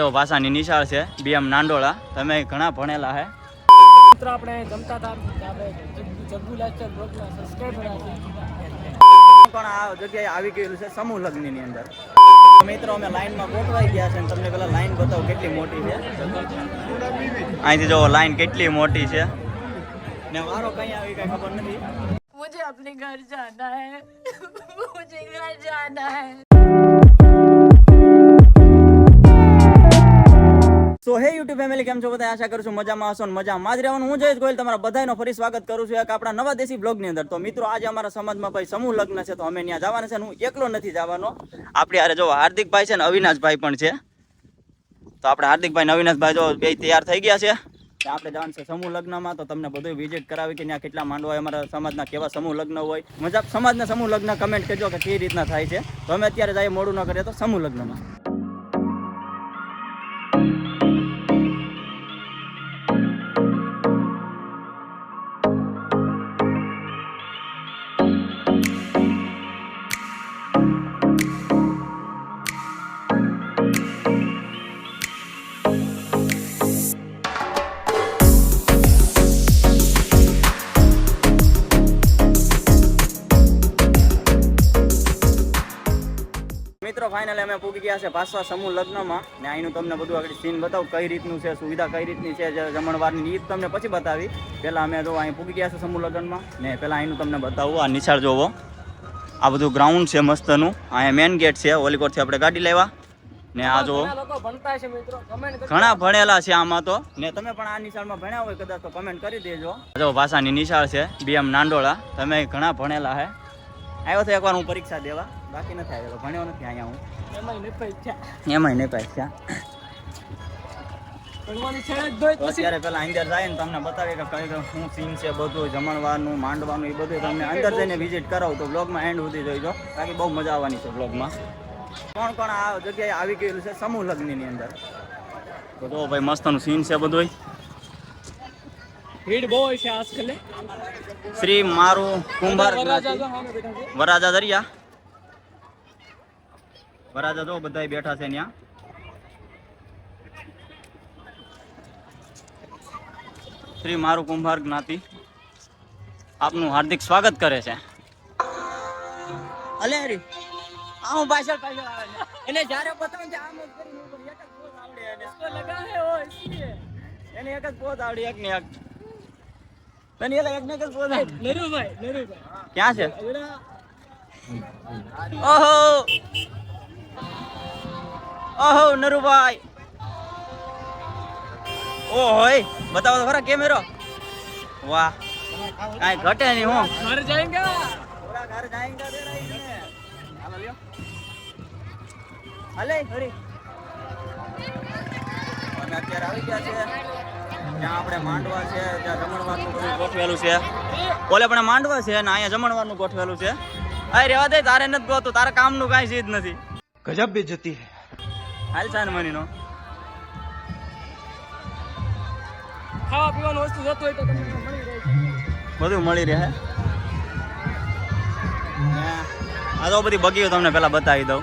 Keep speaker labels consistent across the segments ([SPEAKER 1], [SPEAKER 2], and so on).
[SPEAKER 1] તો ભાષાની નિશાળ છે બી એમ નાંડોળા. તમે ઘણા ભણેલા છે
[SPEAKER 2] મિત્ર આપણે
[SPEAKER 1] પણ આ જગ્યાએ આવી ગયેલું છે સમૂહ લગ્નની અંદર. મિત્રો અમે લાઈનમાં ગોઠવાઈ ગયા છે તમને પેલા લાઈન બતાવો કેટલી મોટી છે. અહીંથી જો લાઈન કેટલી મોટી છે. ને વારો કઈ આવી કઈ ખબર નથી.
[SPEAKER 3] મુજે અપને ઘર જાના હે. મુજે ઘર જાના હે.
[SPEAKER 1] સો હે યુટ્યુબ ફેમિલી કેમ છો બધા? આશા કરું છું મજામાં હશો મજામાં જ રહેવાનું. હું જયેશ ગોયલ, તમારા બધાનો ફરી સ્વાગત કરું છું એક આપણા નવા દેશી બ્લોગની અંદર. તો મિત્રો, આજે અમારા સમાજમાં ભાઈ સમૂહ લગ્ન છે, તો અમે ત્યાં જવાના છે હું એકલો નથી જવાનો. આપણે યારે જો હાર્દિકભાઈ છે ને અવિનાશભાઈ પણ છે. તો આપણે હાર્દિકભાઈ ને અવિનાશભાઈ જો બે તૈયાર થઈ ગયા છે. આપણે જવાનું છે સમૂહ લગ્નમાં. તો તમને બધું વિઝિટ કરાવી કે ત્યાં કેટલા માંડવા હોય, અમારા સમાજના કેવા સમૂહ લગ્ન હોય. મજા સમાજના સમૂહ લગ્ન કમેન્ટ કરજો કે કઈ રીતના થાય છે. તો અમે અત્યારે જઈએ મોડું ન કરીએ તો સમૂહ લગ્નમાં. ફાઇનલી અમે પૂગી ગયા છે પાછા સમૂહ લગ્નમાં. ને અહીંનું તમને બધું આગળ સીન બતાવું કઈ રીતનું છે સુવિધા કઈ રીતની છે જમણવારની ઈ તમને પછી બતાવી. પહેલાં અમે જો અહીં પૂગી ગયા છે સમૂહ લગ્નમાં. ને પહેલાં અહીંનું તમને બતાવું આ નિશાળ જોવો. આ બધું ગ્રાઉન્ડ છે મસ્તનું. અહીંયા મેન ગેટ છે ઓલીકોટથી આપણે ગાડી લેવા. ને આ જો
[SPEAKER 2] ઘણા છે
[SPEAKER 1] ભણેલા છે આમાં તો. ને તમે પણ આ નિશાળમાં ભણ્યા હોય કદાચ તો કમેન્ટ કરી દેજો. જો ભાષાની નિશાળ છે બીએમ નાંડોળા. તમે ઘણા ભણેલા હે. આવ્યો તો એકવાર હું પરીક્ષા દેવા. બાકી નથી આવ્યો ભણ્યો નથી અહીંયા હું.
[SPEAKER 2] એમાં નહીં પૈસા
[SPEAKER 1] એમાંય નહીં
[SPEAKER 2] જ
[SPEAKER 1] અત્યારે પેલા અંદર જાય ને તમને બતાવે કે કઈ શું સીન છે બધું જમણવારનું માંડવાનું એ બધું તમને અંદર જઈને વિઝિટ કરાવો તો બ્લોગમાં એન્ડ સુધી જોઈજો બાકી બહુ મજા આવવાની છે બ્લોગમાં કોણ કોણ આ જગ્યાએ આવી ગયેલું છે? સમૂહ લગ્નની અંદર. તો ભાઈ મસ્તનું સીન છે બધું
[SPEAKER 2] ભીડ બહુ છે આજકાલે
[SPEAKER 1] શ્રી મારું કુંભાર વરાજા દરિયા. વરાજા જો બધા બેઠા છે ત્યાં શ્રી મારું કુંભાર જ્ઞાતિ. આપનું હાર્દિક સ્વાગત કરે છે. અલે હરી આમ પાછળ પાછળ આવે છે. એને જ્યારે પતંગ આમ જ કરી એક જ પોઝ આવડે એને
[SPEAKER 2] લગાવે હો
[SPEAKER 1] એને એક જ પોઝ આવડે એક ને એક. તને એલા એક નકલ પોતા
[SPEAKER 2] નરુભાઈ નરુભાઈ
[SPEAKER 1] ક્યાં છે? ઓહો. ઓહો નરુભાઈ. ઓ હોય બતાવો તો ખરા કેમેરો. વાહ. કાઈ ઘટે નહીં હું.
[SPEAKER 2] ઘર જાયેંગા
[SPEAKER 1] ઓરા ઘર જાયેંગા બેરા ઇને હાલો લ્યો. હલે હરી. અમે અત્યારે આવી ગયા છે ત્યાં આપણે માંડવા છે ત્યાં ગોઠવેલું છે. ઓલે પણ માંડવા છે અને અહીંયા જમણવાનું ગોઠવેલું છે? અરે રેવા દે તારે નથી ગોતું તારા કામનું કાંઈ ચીજ નથી.
[SPEAKER 4] ગજબ બે જતી
[SPEAKER 1] હાલ ચાંદમની નો
[SPEAKER 2] ખાવા પીવાનું વસ્તુ જતું હોય તો તમને
[SPEAKER 1] બધું મળી રહે. આ તો બધી બગીઓ તમને પેલા બતાવી દઉં.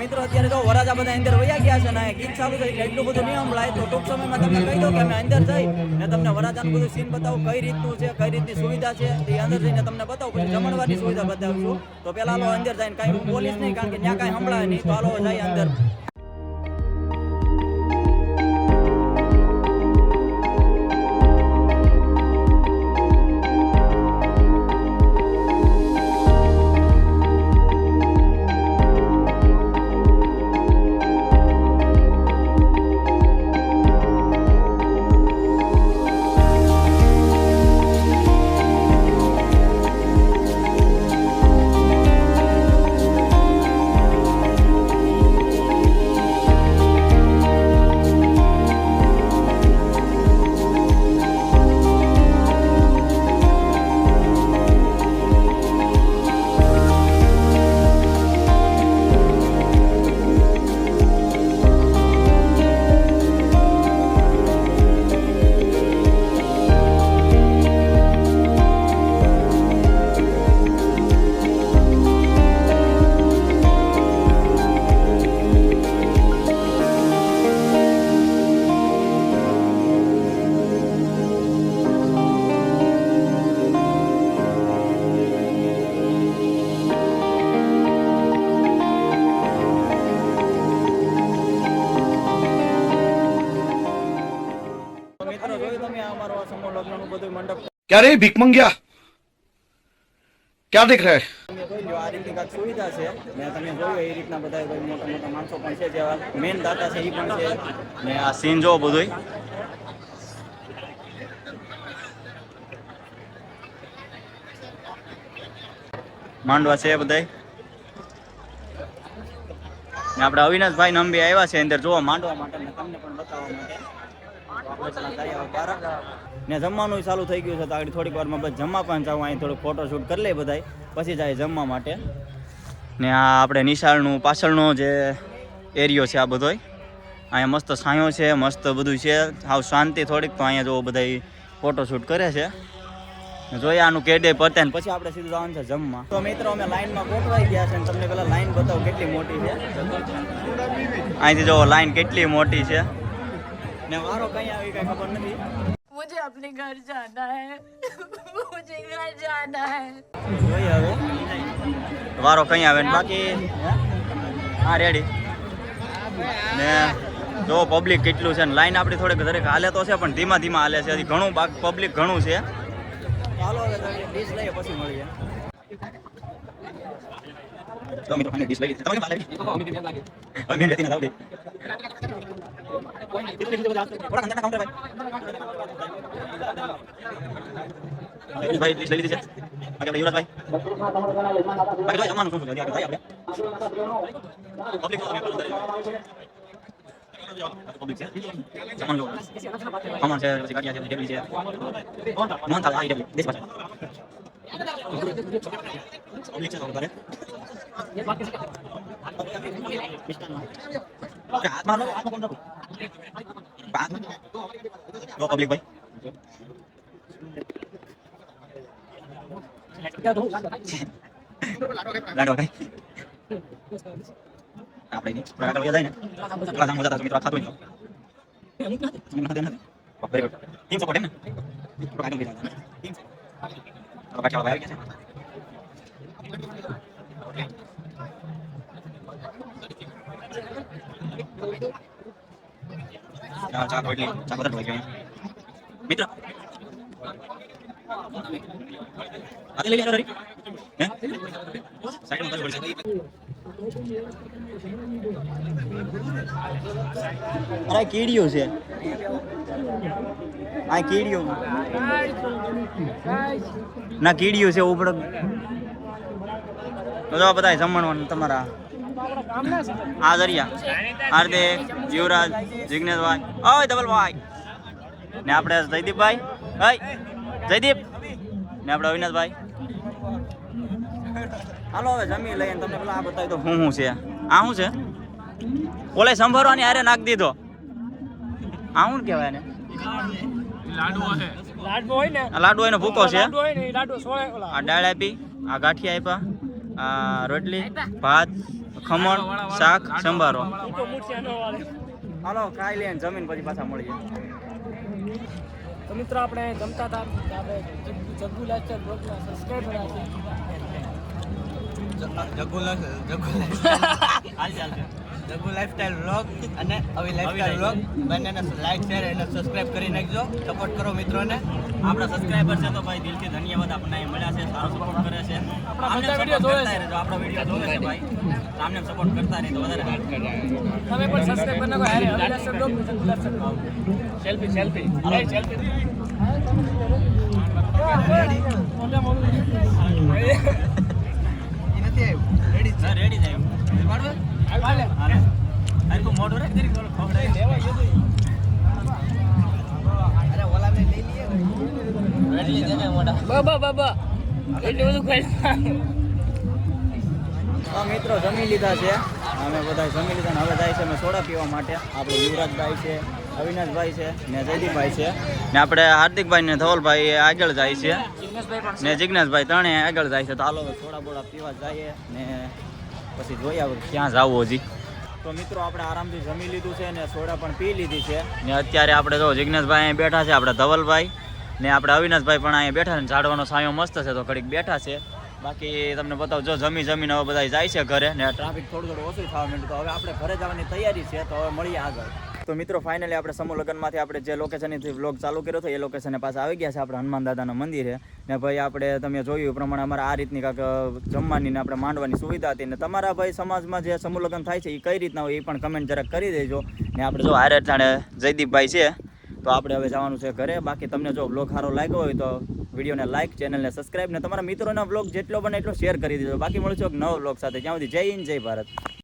[SPEAKER 1] મિત્રો, અત્યારે જો વરાજા બધા અંદર વયા ગયા છે ને ગીત ચાલુ થઈ એટલું બધું નહીં સંભળાય તો ટૂંક સમયમાં તમને કહી દઉં કે અમે અંદર જઈ ને તમને વરાજાનું બધું સીન બતાવું, કઈ રીતનું છે, કઈ રીતની સુવિધા છે, એ અંદર જઈને તમને બતાવું. પછી જમણવારની સુવિધા બતાવશું. તો પેલા હાલો અંદર જઈને કાંઈ પોલીસ નહીં, કારણ કે ત્યાં કાંઈ સંભળાય નહીં. તો હાલો જાય અંદર.
[SPEAKER 4] ક્યારે ભીખ મંગ્યા
[SPEAKER 1] ક્યાં દેખ રહ્યા આ રીતની કાંઈક સુવિધા છે ને છે એ પણ છે માંડવા છે બધા ને અવિનાશભાઈ ને અંબે આવ્યા છે અંદર. જોવા માંડવા માટે તમને પણ બતાવવા માટે. ને જમવાનું ચાલુ થઈ ગયું છે તો આગળ થોડીક વારમાં બસ જમવા પણ જાવ અહીં થોડું ફોટોશૂટ કરી લઈએ બધાય. પછી જાય જમવા માટે. ને આ આપણે નિશાળનું પાછળનો જે એરિયો છે આ બધોય. અહીંયા મસ્ત છાંયો છે, મસ્ત બધું છે. હાવ શાંતિ થોડીક, તો અહીંયા જો બધાય ફોટોશૂટ કરે છે. જોઈએ આનું કેડે પતે ને પછી આપણે સીધું જવાનું છે જમવા. તો મિત્રો, અમે લાઈનમાં ગોઠવાઈ ગયા છે ને તમને પેલા લાઈન બતાવો કેટલી મોટી છે. અહીંથી જો લાઈન કેટલી મોટી છે. ને વારો કઈ આવી કઈ ખબર નથી
[SPEAKER 3] मुझे अपने घर जाना है मुझे घर जाना है
[SPEAKER 1] જોઈએ હવે વારો કઈ આવે ને બાકી હા રેડી ને જો પબ્લિક કેટલું છે ને લાઈન આપણી થોડીક દરેક હાલે તો છે પણ ધીમા ધીમા હાલે છે હજી ઘણું પબ્લિક ઘણું છે ચાલો હવે તમે ડીશ લઈએ પછી મળીએ તો મિત્રો ફાઇનલ ડીશ લઈ લીધી. તમે કેમ લાગે? હવે મેં લેતી નથી આવડી. થોડા અંદરના counter ભાઈ. ભાઈ ડીશ લઈ લીધી છે બાકી આપણે યુવરાજભાઈ બાકી ભાઈ જમવાનું શું છે હજી આગળ થાય આપણે પબ્લિક તો તમે અંદર પબ્લિક છે જમવાનું જો ખમણ છે પછી ગાંઠિયા છે ટેબલી છે મોહન થાળ આ ટેબલી દેશ ભાષા પબ્લિક છે તો વધારે અરે હાથમાં લો, હાથમાં કોણ રાખો? હાથમાં જો પબ્લિક ભાઈ લાડવા ભાઈ આપણે નહીં થોડા આગળ વયા જાય ને થોડા જાણ મજા મિત્રો ખાતો નહીં નથી નથી વેરી ગુડ ટીમ સપોર્ટ એમ ને થોડા આગળ વયા જાય ટીમ હવે બાકી આવી ગયા છે ચા રોટલી બધા છે આ કીડિયું ના કીડિયું છે તો જો બધા જમણવાનું તમારા આ દરિયા. હાર્દિક, જીવરાજ, જિગ્નેશભાઈ. ઓય, ધવલભાઈ. ને આપણે જયદીપભાઈ. ઓય, જયદીપ. ને આપણે અવિનાશભાઈ. હાલો, હવે જમી લઈને તમને પેલા આ બતાવી દો શું શું છે. આ શું છે? ઓલે સંભાળવાની આરે નાખ દીધો. આ શું કહેવાય ને
[SPEAKER 2] લાડુ હોય ને
[SPEAKER 1] ભૂકો છે. આ દાળ આપી, આ ગાંઠિયા આપ્યા, આ રોટલી, ભાત ખમણ શાક સંભારો. હાલો ખાઈ લે જમીન પછી પાછા મળીએ.
[SPEAKER 2] તો મિત્રો આપણે જમતા હતા આપણે જગ્ગુ- જગ્ગુ લાસ્ટર બ્લોગના સબસ્ક્રાઈબર છે.
[SPEAKER 5] જગુ લાઈફસ્ટાઈલ વ્લોગ અને આવી લાઈફસ્ટાઈલ વ્લોગ બંનેને લાઈક શેર અને સબસ્ક્રાઇબ કરી નાખજો. સપોર્ટ કરો મિત્રોને.
[SPEAKER 1] આપણા સબસ્ક્રાઇબર છે તો ભાઈ દિલથી ધન્યવાદ આપણને મળ્યા છે સારો સપોર્ટ કરે છે.
[SPEAKER 2] આપણા
[SPEAKER 1] support
[SPEAKER 2] જોવે
[SPEAKER 1] છે. આપણા વીડિયો જોવે છે ભાઈ. આમને સપોર્ટ કરતા રહી તો વધારે સારું.
[SPEAKER 2] તમે પણ સબસ્ક્રાઇબ કરી નાખો. જગ્ગુ લાસ્ટર બ્લોગ સેલ્ફી સેલ્ફી સેલ્ફી
[SPEAKER 5] એ નથી આવ્યું. રેડી
[SPEAKER 1] મિત્રો જમી લીધા છે. અમે બધા જમી લીધા ને હવે જાય છે અમે સોડા પીવા માટે. આપણે યુવરાજભાઈ છે અવિનાશભાઈ છે ને જયદીપભાઈ છે. ને આપણે હાર્દિકભાઈ ને ધવલભાઈ એ આગળ જાય છે. ને જિજ્ઞાસભાઈ ત્રણેય આગળ જાય છે. તો હાલો સોડા બોડા પીવા જઈએ ને પછી જોઈએ ક્યાં જવું હજી. તો મિત્રો, આપણે આરામથી જમી લીધું છે ને સોડા પણ પી લીધી છે. ને અત્યારે આપણે જો જિજ્ઞેશભાઈ અહીં બેઠા છે, આપણે ધવલભાઈ. ને આપણે અવિનાશભાઈ પણ અહીંયા બેઠા છે ઝાડવાનો સાયો મસ્ત છે, તો ઘડીક બેઠા છે. બાકી તમને બતાવું, જો જમી જમીને હવે બધા જાય છે ઘરે ને ટ્રાફિક થોડું થોડું ઓછું થવા માંડ્યું, તો હવે આપણે ઘરે જવાની તૈયારી છે, તો હવે મળીએ આગળ. તો મિત્રો ફાઇનલી આપણે સમૂહ લગ્નમાંથી આપણે જે લોકેશનથી વ્લોગ ચાલુ કર્યો હતો, એ લોકેશને પાછા આવી ગયા છે. આપણે હનુમાન દાદાના મંદિરે ને ભાઈ, આપણે તમે જોયું પ્રમાણે અમારે આ રીતની કાંક જમવાની ને આપણે માંડવાની સુવિધા હતી. ને તમારા ભાઈ સમાજમાં જે સમૂહ લગ્ન થાય છે, એ કઈ રીતના હોય એ પણ કમેન્ટ જરાક કરી દેજો. ને આપણે જો હારે જાણે જયદીપભાઈ છે, તો આપણે હવે જવાનું છે ઘરે. બાકી તમને જો વ્લોગ સારો લાગ્યો હોય તો વિડીયોને લાઇક ચેનલને સબસ્ક્રાઈબ ને તમારા મિત્રોના વ્લોગ જેટલો બને એટલો શેર કરી દેજો. બાકી મળશું એક નવો વ્લોગ સાથે. જ્યાં સુધી જય હિન્દ, જય ભારત.